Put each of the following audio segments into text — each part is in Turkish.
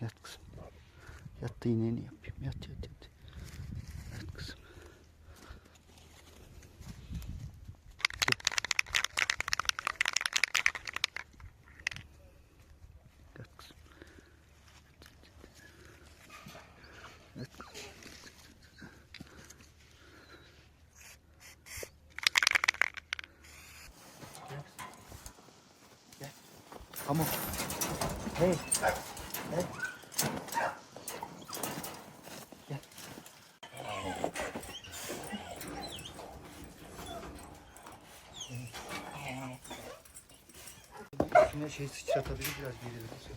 Yat kızım. Yat da iğneni yapayım. Yat yat yat. Yat kızım. Yat kızım. Yat. Gel. Pamuk. Hey. Hey. Gel. Üstüne şey sıçratabilir biraz geri verirse.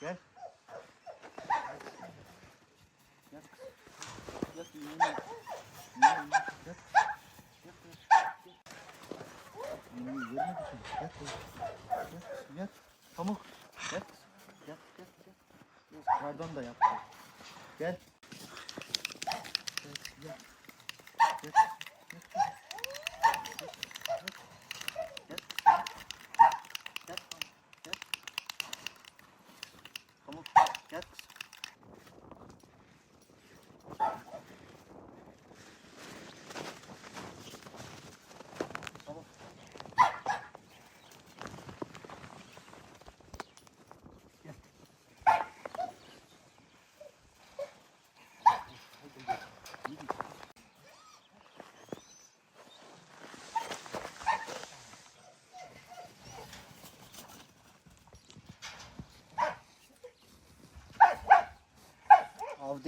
Gel. Yat. Yat. iğneni- iğneni yat. Yat. Yat. Yat. İğneyi yerine düşün. Yat. Yat. Yat. Pamuk. Yat. Yat. Yat. Yat. Pardon da yap. Gel. Av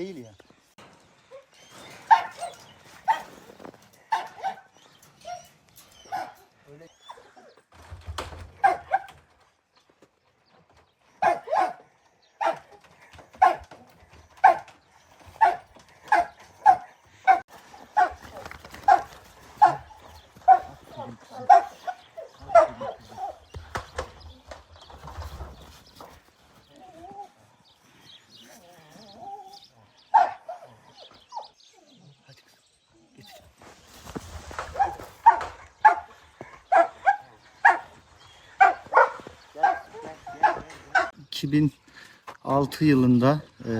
2006 yılında e,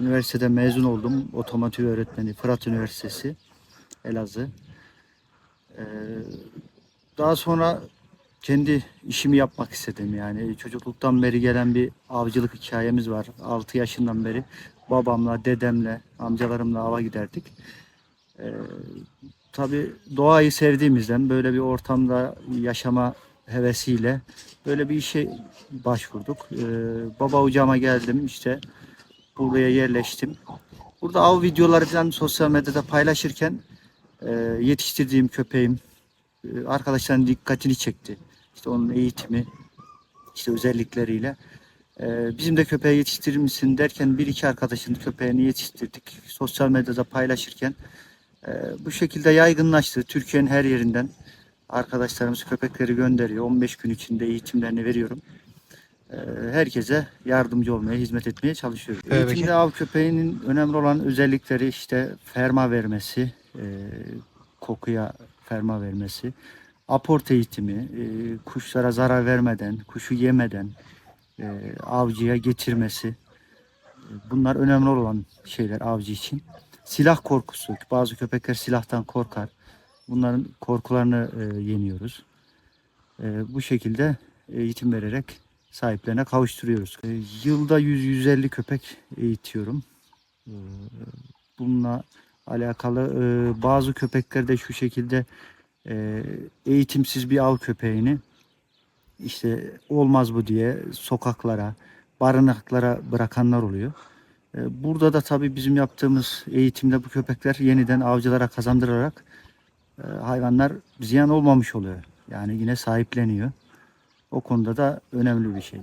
üniversitede mezun oldum. Otomotiv öğretmeni Fırat Üniversitesi Elazığ. E, daha sonra kendi işimi yapmak istedim yani. Çocukluktan beri gelen bir avcılık hikayemiz var. 6 yaşından beri babamla, dedemle, amcalarımla ava giderdik. Ee, tabii doğayı sevdiğimizden böyle bir ortamda yaşama hevesiyle böyle bir işe başvurduk. Ee, baba ocağıma geldim işte buraya yerleştim. Burada av videolarından sosyal medyada paylaşırken e, yetiştirdiğim köpeğim e, arkadaşların dikkatini çekti. İşte onun eğitimi, işte özellikleriyle. Ee, bizim de köpeği yetiştirir misin derken bir iki arkadaşın köpeğini yetiştirdik. Sosyal medyada paylaşırken e, bu şekilde yaygınlaştı. Türkiye'nin her yerinden arkadaşlarımız köpekleri gönderiyor. 15 gün içinde eğitimlerini veriyorum. Ee, herkese yardımcı olmaya, hizmet etmeye çalışıyoruz. Evet, Eğitimde av köpeğinin önemli olan özellikleri işte ferma vermesi, e, kokuya ferma vermesi, aport eğitimi, e, kuşlara zarar vermeden, kuşu yemeden e, avcıya getirmesi. Bunlar önemli olan şeyler avcı için. Silah korkusu. Bazı köpekler silahtan korkar. Bunların korkularını e, yeniyoruz. E, bu şekilde eğitim vererek sahiplerine kavuşturuyoruz. E, yılda 100-150 köpek eğitiyorum. E, bununla alakalı e, bazı köpeklerde şu şekilde e, eğitimsiz bir av köpeğini işte olmaz bu diye sokaklara, barınaklara bırakanlar oluyor. E, Burada da tabii bizim yaptığımız eğitimde bu köpekler yeniden avcılara kazandırarak hayvanlar ziyan olmamış oluyor. Yani yine sahipleniyor. O konuda da önemli bir şey.